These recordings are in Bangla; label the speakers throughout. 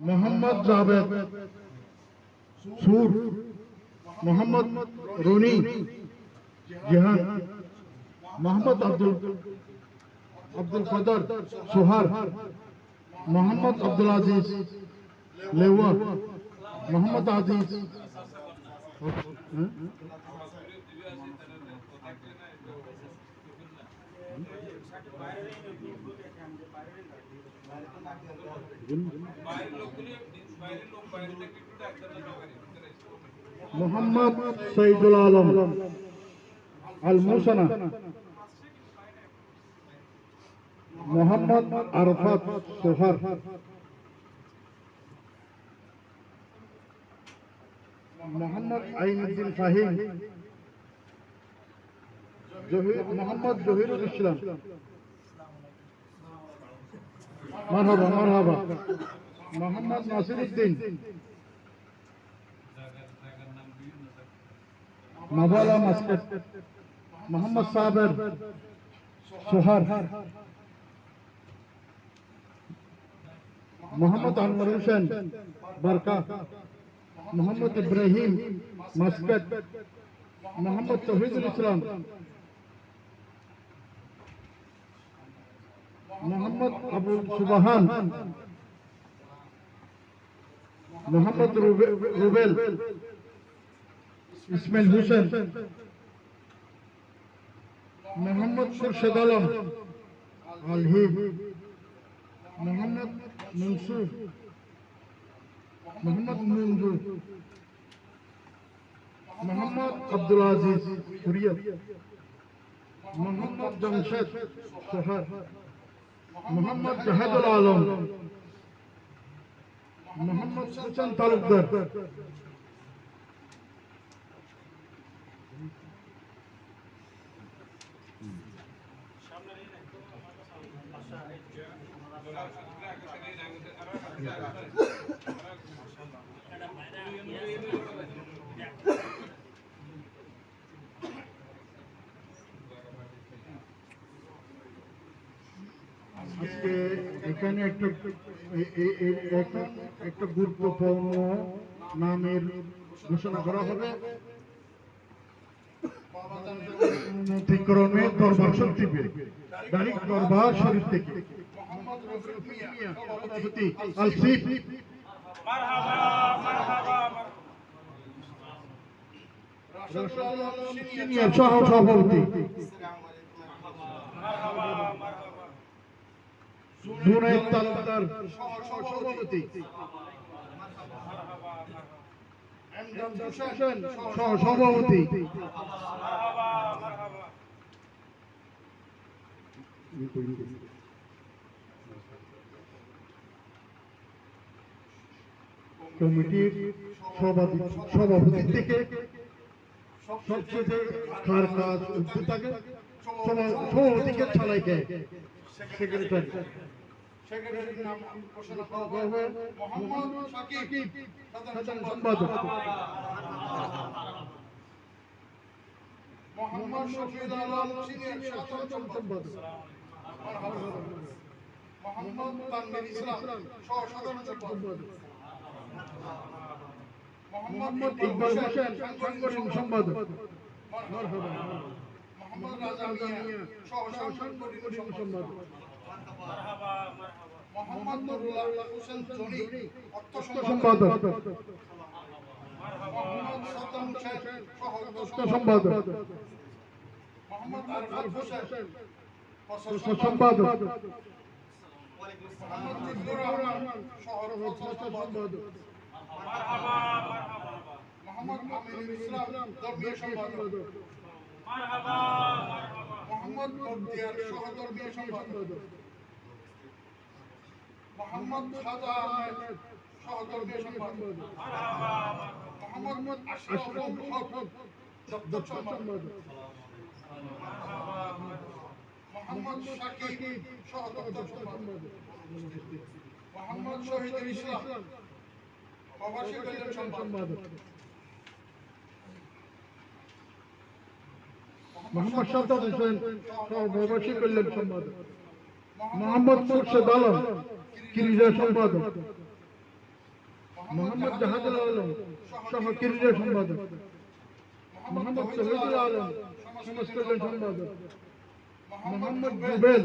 Speaker 1: মোহাম্মদ জাভেদ সুর মোহাম্মদ রনি জিহান মোহাম্মদ আব্দুল আব্দুল কদর সোহার মোহাম্মদ আব্দুল আজিজ লেওয়া মোহাম্মদ আজিজ হ্যাঁ? মোহাম্মদ শহীদুল আলম আল মুসানা মোহাম্মদ আরফাত সোহার। মোহাম্মদ আইনুদ্দিন ফাহিম মোহাম্মদ জহিরুল ইসলাম। মারহাবা মারহাবা। Mohammad Nasiruddin. Mabela Muscat Mohammad Saber Sohar. Mohammad Anmor Hossain Barka. Mohammad Ibrahim Muscat Mohammad Tohidul Islam Mohammad Abu Subhan. Mohammad Rubel. Ismail Hossain. Mohammad Khurshed Alam. আলহিব Mohammad Mansur. Mohammad মঞ্জুর মোহাম্মদ আব্দুল আজিজ। হুরিয়ত মোহাম্মদ জমশেদ। সোহার মোহাম্মদ জাহাদুল আলম মোহাম্মদ হোসেন তালুকদার। আজকে এখানে একটা এখন একটা গুরুত্বপূর্ণ নামের ঘোষণা করা হবে। অতিক্রমে দরবার শক্তি ডাইরেক দরবার শরীফ থেকে। মোহাম্মদ রফিক মিয়া, সভাপতি, আলসিফ সহ সভাপতি জুনাইদ তালুকদার সভাপতি সভাপতি কমিটির সভাপতি সভাপতি থেকে সবচেয়ে কার কাজ থাকে, সভাপতিকে ছাড়াই দেয় সেক্রেটারি সেক্রেটারির নাম ঘোষণা করা হবে মোহাম্মদ সাকিব সাধারণ সম্পাদক মোহাম্মদ শফিউল আলম সিনিয়র সাধারণ সম্পাদক মোহাম্মদ তানভীর ইসলাম সহ সাধারণ সম্পাদক মোহাম্মদ ইকবাল সম্পাদক। মোহাম্মদ রাজা মিয়া সহ সাংগঠনিক সম্পাদক মোহাম্মদ নুরুল্লাহ হোসেন জনি অর্থ সম্পাদক। মোহাম্মদ সাদ্দাম হোসেন সহ সম্পাদক। মোহাম্মদ আরফাত হোসেন সম্পাদক। মোহাম্মদ জিবুর রহমান সহ সম্পাদক। মোহাম্মদ আমিনুল ইসলাম ধর্মীয় সম্পাদক। মোহাম্মদ বখতিয়ার সহধর্মীয় সম্পাদক। মোহাম্মদ খাজা আহমেদ শহীদুল ইসলাম প্রবাসী কল্যাণ সম্পাদক। মোহাম্মদ সাদ্দাম হোসেন প্রবাসী কল্যাণ সম্পাদক। মোহাম্মদ মুর্শেদ আলম ক্রীড়া সম্পাদক। মোহাম্মদ জাহাদুল আলম, সহ ক্রীড়া সম্পাদক। মোহাম্মদ শহীদুল আলম সংস্কৃত সম্পাদক। মোহাম্মদ জুবেল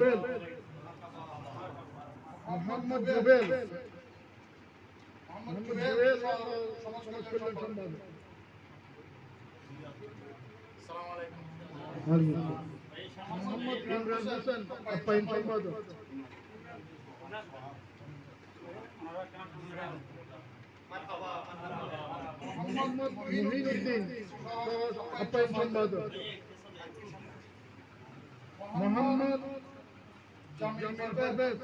Speaker 1: মোহাম্মদ জুবেল। মোহাম্মদ জুবেল সম্পাদক। আপ্যায়ন সম্পাদক মোহাম্মদ মুহিউদ্দিন আপ্যায়ন সম্পাদক মোহাম্মদ জামিল পারভেজ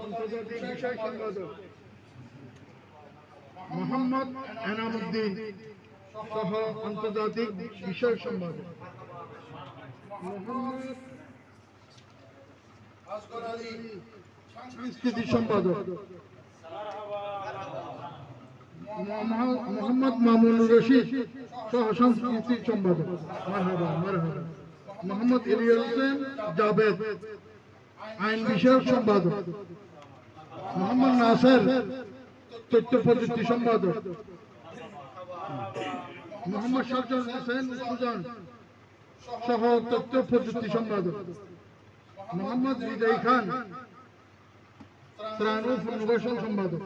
Speaker 1: আন্তর্জাতিক বিষয় সম্পাদক মোহাম্মদ এনামুদ্দিন সহ আন্তর্জাতিক বিষয়
Speaker 2: আলী
Speaker 1: সংস্কৃতি সম্পাদক। মোহাম্মদ মামুনুর রশিদ সহ সংস্কৃতি সম্পাদক। মারহাবা মারহাবা। মোহাম্মদ ইলিয়াস হোসেন, জাবেদ। আইন বিষয়ক সম্পাদক। মোহাম্মদ নাসের তথ্য প্রযুক্তি সম্পাদক। মোহাম্মদ সরজন হোসেন সুজন সহ তথ্য প্রযুক্তি সম্পাদক মোহাম্মদ হৃদয় খান ত্রাণ ও পুনর্বাসন সম্পাদক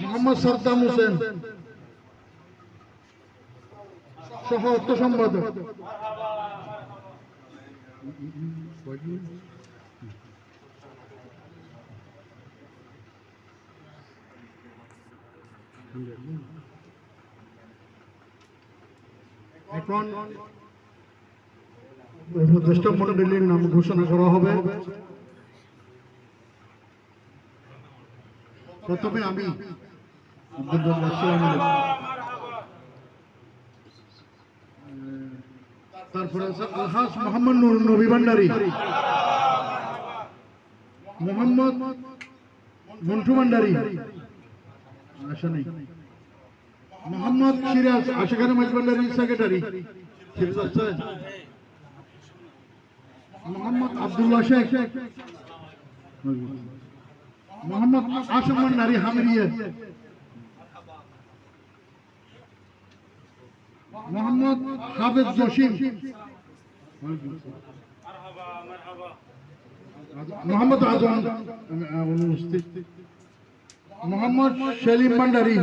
Speaker 1: মোহাম্মদ সাদ্দাম হোসেন সহ অর্থ সম্পাদক এখন উপদেষ্টা মন্ডলীর নাম ঘোষণা করা হবে। প্রথমে আমি তারপরে আছে আলহাজ মোহাম্মদ নুর নবী ভান্ডারী। মোহাম্মদ মন্টু ভান্ডারী। আসা নেই মোহাম্মদ সিরাজ আশিকানা মাইজ ভান্ডারী সেক্রেটারি সিরাজ আছে মোহাম্মদ আব্দুল্লাহ শেখ। মোহাম্মদ আসম ভান্ডারী হামিরিয়া মোহাম্মদ হাফেজ জসিম। মোহাম্মদ আজম। অনুপস্থিত। মোহাম্মদ সেলিম ভান্ডারী।